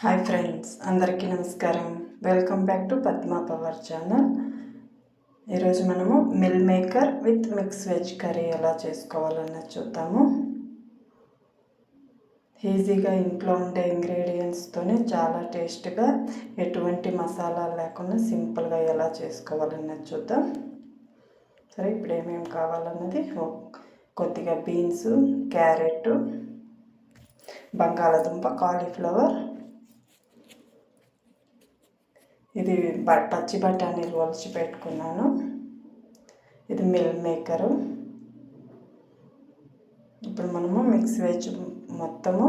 Hi friends అందరికీ నమస్కారం. Welcome back to Padma power channel ఈరోజు మనము meal maker with mix veg curry ఎలా చేసుకోవాలన్నది చూద్దాము. ఈజీగా ఇంట్లో ఉండే ఇంగ్రీడియంట్స్తోనే చాలా టేస్ట్గా ఎటువంటి మసాలా లేకుండా సింపుల్గా ఎలా చేసుకోవాలన్నది చూద్దాం. సరే ఇప్పుడు ఏమేమి కావాలన్నది? కొద్దిగా బీన్స్ క్యారెట్ బంగాళాదుంప కాలీఫ్లవర్ ఇది పచ్చి బఠానీలు ఒలిచి పెట్టుకున్నాను. ఇది మిల్ మేకరు. ఇప్పుడు మనము మిక్స్ వెజ్ మొత్తము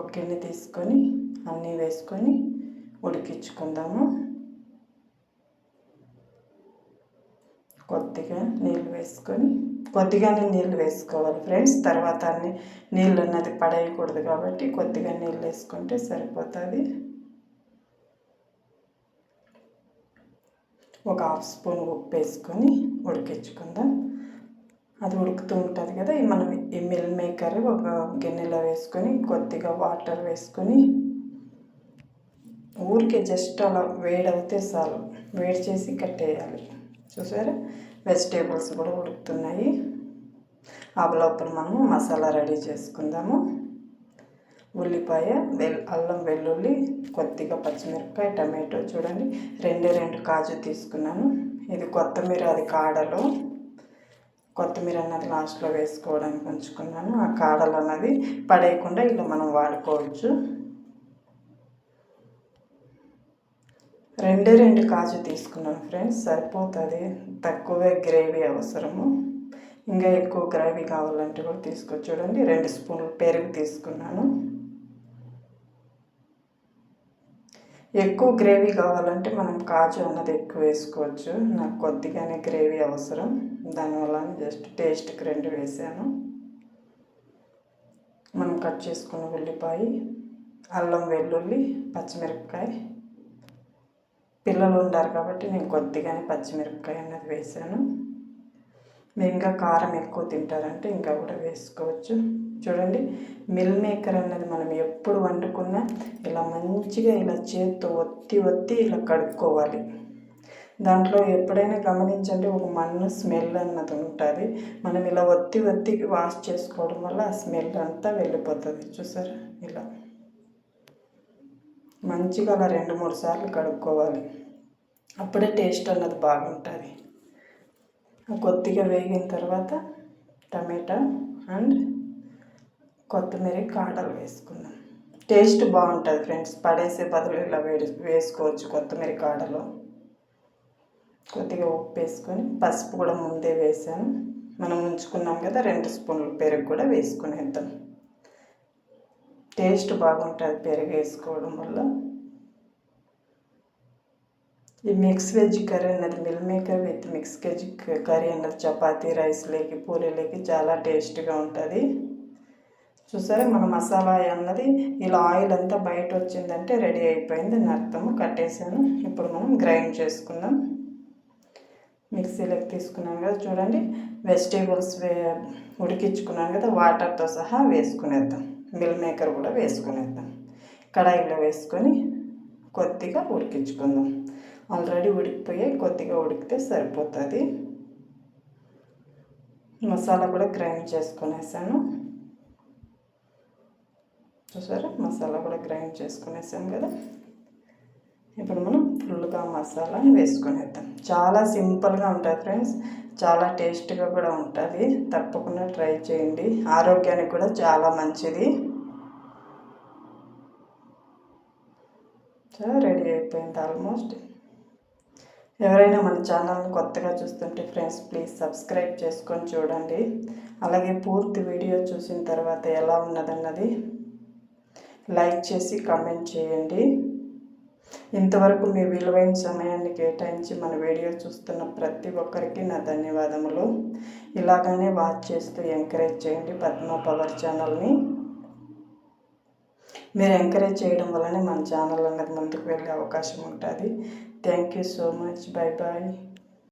ఒక తీసుకొని అన్నీ వేసుకొని ఉడికించుకుందాము. కొద్దిగా నీళ్ళు వేసుకొని కొద్దిగానే నీళ్ళు వేసుకోవాలి ఫ్రెండ్స్. తర్వాత అన్ని నీళ్ళు అన్నది పడేయకూడదు కాబట్టి కొద్దిగా నీళ్ళు వేసుకుంటే సరిపోతుంది. ఒక హాఫ్ స్పూన్ ఉప్పు వేసుకొని ఉడికించుకుందాం. అది ఉడుకుతూ ఉంటుంది కదా మనం ఈ మిల్ మేకర్ ఒక గిన్నెలో వేసుకొని కొద్దిగా వాటర్ వేసుకొని ఊరికే జస్ట్ అలా వేడవుతే చాలు వేడి చేసి కట్టేయాలి. చూసారా? వెజిటేబుల్స్ కూడా ఉడుకుతున్నాయి. ఆ లోపల మనము మసాలా రెడీ చేసుకుందాము. ఉల్లిపాయ వెల్ అల్లం వెల్లుల్లి కొద్దిగా పచ్చిమిరపకాయ టమాటో చూడండి. రెండు రెండు కాజు తీసుకున్నాను. ఇది కొత్తిమీర అది కాడలో. కొత్తిమీర అన్నది లాస్ట్లో వేసుకోవడానికి ఉంచుకున్నాను. ఆ కాడలు అన్నది పడేయకుండా ఇలా మనం వాడుకోవచ్చు. రెండే రెండు కాజు తీసుకున్నాను ఫ్రెండ్స్. సరిపోతుంది. తక్కువే గ్రేవీ అవసరము. ఇంకా ఎక్కువ గ్రేవీ కావాలంటే కూడా తీసుకోవచ్చు చూడండి. రెండు స్పూన్లు పెరుగు తీసుకున్నాను. ఎక్కువ గ్రేవీ కావాలంటే మనం కాజు అన్నది ఎక్కువ వేసుకోవచ్చు. నాకు కొద్దిగానే గ్రేవీ అవసరం. దానివల్ల జస్ట్ టేస్ట్కి రెండు వేసాను. మనం కట్ చేసుకున్న ఉల్లిపాయ అల్లం వెల్లుల్లి పచ్చిమిరపకాయ. పిల్లలు ఉన్నారు కాబట్టి నేను కొద్దిగానే పచ్చిమిరపకాయ అన్నది వేసాను. మీరు ఇంకా కారం ఎక్కువ తింటారంటే ఇంకా కూడా వేసుకోవచ్చు. చూడండి మిల్ మేకర్ అన్నది మనం ఎప్పుడు వండుకున్నా ఇలా మంచిగా ఇలా చేత్తో ఒత్తి ఒత్తి ఇలా కడుక్కోవాలి. దాంట్లో ఎప్పుడైనా గమనించండి ఒక మన్ను స్మెల్ అన్నది ఉంటుంది. మనం ఇలా ఒత్తి ఒత్తి వాష్ చేసుకోవడం వల్ల ఆ స్మెల్ అంతా వెళ్ళిపోతుంది. చూసారా? ఇలా. మంచిగా అలా రెండు మూడు సార్లు కడుక్కోవాలి. అప్పుడే టేస్ట్ అన్నది బాగుంటుంది. కొద్దిగా వేగిన తర్వాత టమాటా అండ్ కొత్తిమీర కాడలు వేసుకుందాం. టేస్ట్ బాగుంటుంది ఫ్రెండ్స్. పడేసే బదులు ఇలా వేడి వేసుకోవచ్చు కొత్తిమీర కాడలు. కొద్దిగా ఉప్పు వేసుకొని పసుపు కూడా ముందే వేసాను. మనం ఉంచుకున్నాం కదా రెండు స్పూన్లు పెరుగు కూడా వేసుకునేద్దాం. టేస్ట్ బాగుంటుంది పెరుగు వేసుకోవడం వల్ల. ఈ మిక్స్ వెజ్ కర్రీ అన్నది meal maker with mix veg curry అన్నది చపాతీ రైస్లోకి పూరీలోకి చాలా టేస్ట్గా ఉంటుంది. చూసారా మన మసాలా అన్నది ఇలా ఆయిల్ అంతా బయట వచ్చిందంటే రెడీ అయిపోయింది అని అర్థము. కట్టేసాను. ఇప్పుడు మనం గ్రైండ్ చేసుకుందాం. మిక్సీలోకి తీసుకున్నాం కదా చూడండి. వెజిటేబుల్స్ వే ఉడికించుకున్నాం కదా వాటర్తో సహా వేసుకునేద్దాం. మిల్ మేకర్ కూడా వేసుకునేద్దాం. కడాయిలో వేసుకొని కొద్దిగా ఉడికించుకుందాం. ఆల్రెడీ ఉడికిపోయాయి కొద్దిగా ఉడికితే సరిపోతుంది. మసాలా కూడా గ్రైండ్ చేసుకునేసాను. చూసారా? మసాలా కూడా గ్రైండ్ చేసుకునేసాం కదా? ఇప్పుడు మనం ఫుల్గా మసాలాని వేసుకునేద్దాం. చాలా సింపుల్గా ఉంటుంది ఫ్రెండ్స్. చాలా టేస్ట్గా కూడా ఉంటుంది. తప్పకుండా ట్రై చేయండి. ఆరోగ్యానికి కూడా చాలా మంచిది. రెడీ అయిపోయింది ఆల్మోస్ట్ ఎవరైనా మన ఛానల్ని కొత్తగా చూస్తుంటే ఫ్రెండ్స్ ప్లీజ్ సబ్స్క్రైబ్ చేసుకొని చూడండి. అలాగే పూర్తి వీడియో చూసిన తర్వాత ఎలా ఉన్నదన్నది లైక్ చేసి కామెంట్ చేయండి. ఇంతవరకు మీ విలువైన సమయాన్ని కేటాయించి మన వీడియో చూస్తున్న ప్రతి ఒక్కరికి నా ధన్యవాదములు. ఇలాగానే వాచ్ చేస్తూ ఎంకరేజ్ చేయండి పద్మ పవర్ ఛానల్ని మీరు ఎంకరేజ్ చేయడం వల్లనే మన ఛానల్ అనేది ముందుకు వెళ్ళే అవకాశం ఉంటుంది. Thank you so much bye bye